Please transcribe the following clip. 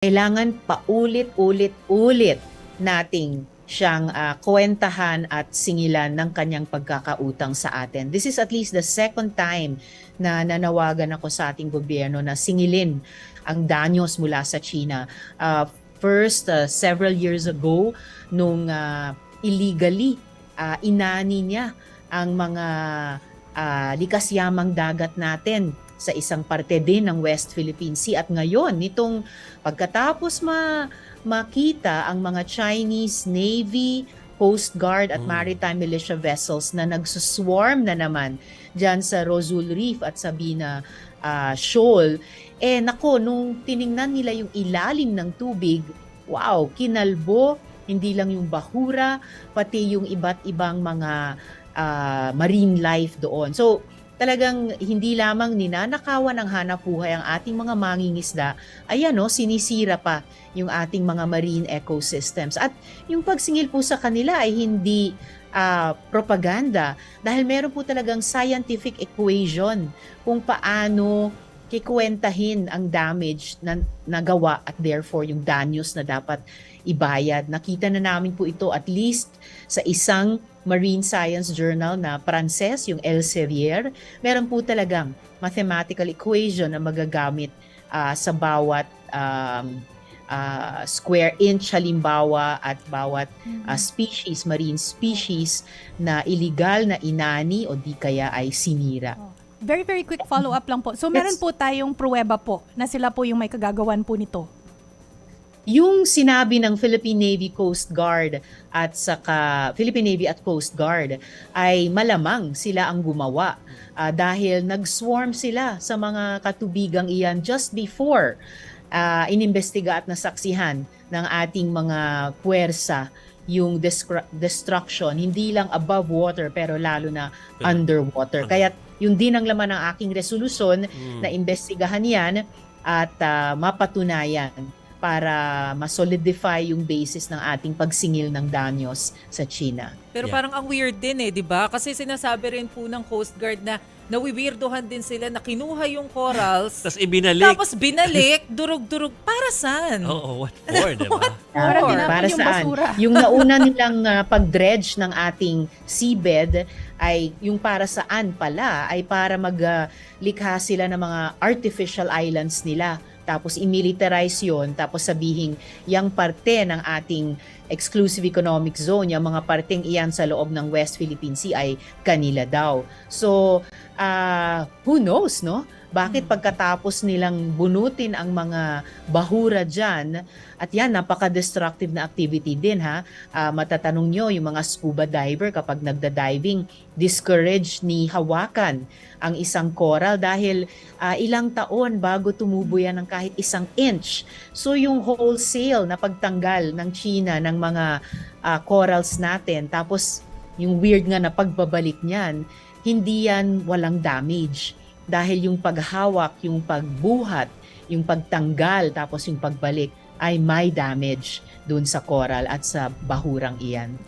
kailangan paulit-ulit-ulit nating siyang ah, kwentahan at singilan ng kanyang pagkakautang sa atin. This is at least the second time na nanawagan ako sa ating gobyerno na singilin ang danyos mula sa China. Ah, first, ah, several years ago, nung ah, illegally ah, inani niya ang mga ah, likas yamang dagat natin sa isang parte din ng West Philippine Sea. At ngayon, nitong pagkatapos ma makita ang mga Chinese Navy, Coast Guard at Mm. Maritime Militia vessels na nagsuswarm na naman dyan sa Rosul Reef at Sabina ah, Shoal, eh nako, nung tiningnan nila yung ilalim ng tubig, wow, kinalbo, hindi lang yung bahura, pati yung iba't ibang mga ah, marine life doon. So, talagang hindi lamang ninanakawan ng hanap buhay ang ating mga mangingisda, ayan no, sinisira pa yung ating mga marine ecosystems. At yung pagsingil po sa kanila ay hindi ah, propaganda dahil meron po talagang scientific equation kung paano kikwentahin ang damage na nagawa at therefore yung danyos na dapat ibayad. Nakita na namin po ito at least sa isang marine science journal na Pranses, yung Elsevier. Meron po talagang mathematical equation na magagamit ah, sa bawat um, ah, square inch halimbawa at bawat ah, species, marine species na illegal na inani o di kaya ay sinira. Very, very quick follow-up lang po. So, meron po tayong pruweba po na sila po yung may kagagawan po nito. Yung sinabi ng Philippine Navy Coast Guard at saka Philippine Navy at Coast Guard ay malamang sila ang gumawa Ah, dahil nag-swarm sila sa mga katubigang iyan just before ah, inimbestiga at nasaksihan ng ating mga puwersa yung destruction hindi lang above water pero lalo na underwater. Kaya yun din ang laman ng aking resolusyon Mm. na imbestigahan yan at ah, mapatunayan para ma-solidify yung basis ng ating pagsingil ng danyos sa China. Pero Yeah. parang ang weird din eh, di ba? Kasi sinasabi rin po ng Coast Guard na nawiwirdohan din sila na kinuha yung corals, Tapos ibinalik. tapos binalik, durug-durug. Para saan? Oo, what for, di ba? Parang Or, tinapon para yung saan? basura. Yung nauna nilang ah, pag-dredge ng ating seabed ay yung para saan pala ay para maglikha sila ng mga artificial islands nila tapos imilitarize yon tapos sabihin yang parte ng ating exclusive economic zone, yung mga parteng iyan sa loob ng West Philippine Sea ay kanila daw. So, ah, who knows, no? Bakit pagkatapos nilang bunutin ang mga bahura dyan, at yan, napaka-destructive na activity din ha. Ah, matatanong nyo, yung mga scuba diver kapag nagda-diving, discouraged ni hawakan ang isang coral dahil ah, ilang taon bago tumubo yan ng kahit isang inch. So yung wholesale na pagtanggal ng China ng mga ah, corals natin, tapos yung weird nga na pagbabalik niyan, hindi yan walang damage. Dahil yung paghawak, yung pagbuhat, yung pagtanggal, tapos yung pagbalik ay may damage dun sa coral at sa bahurang iyan.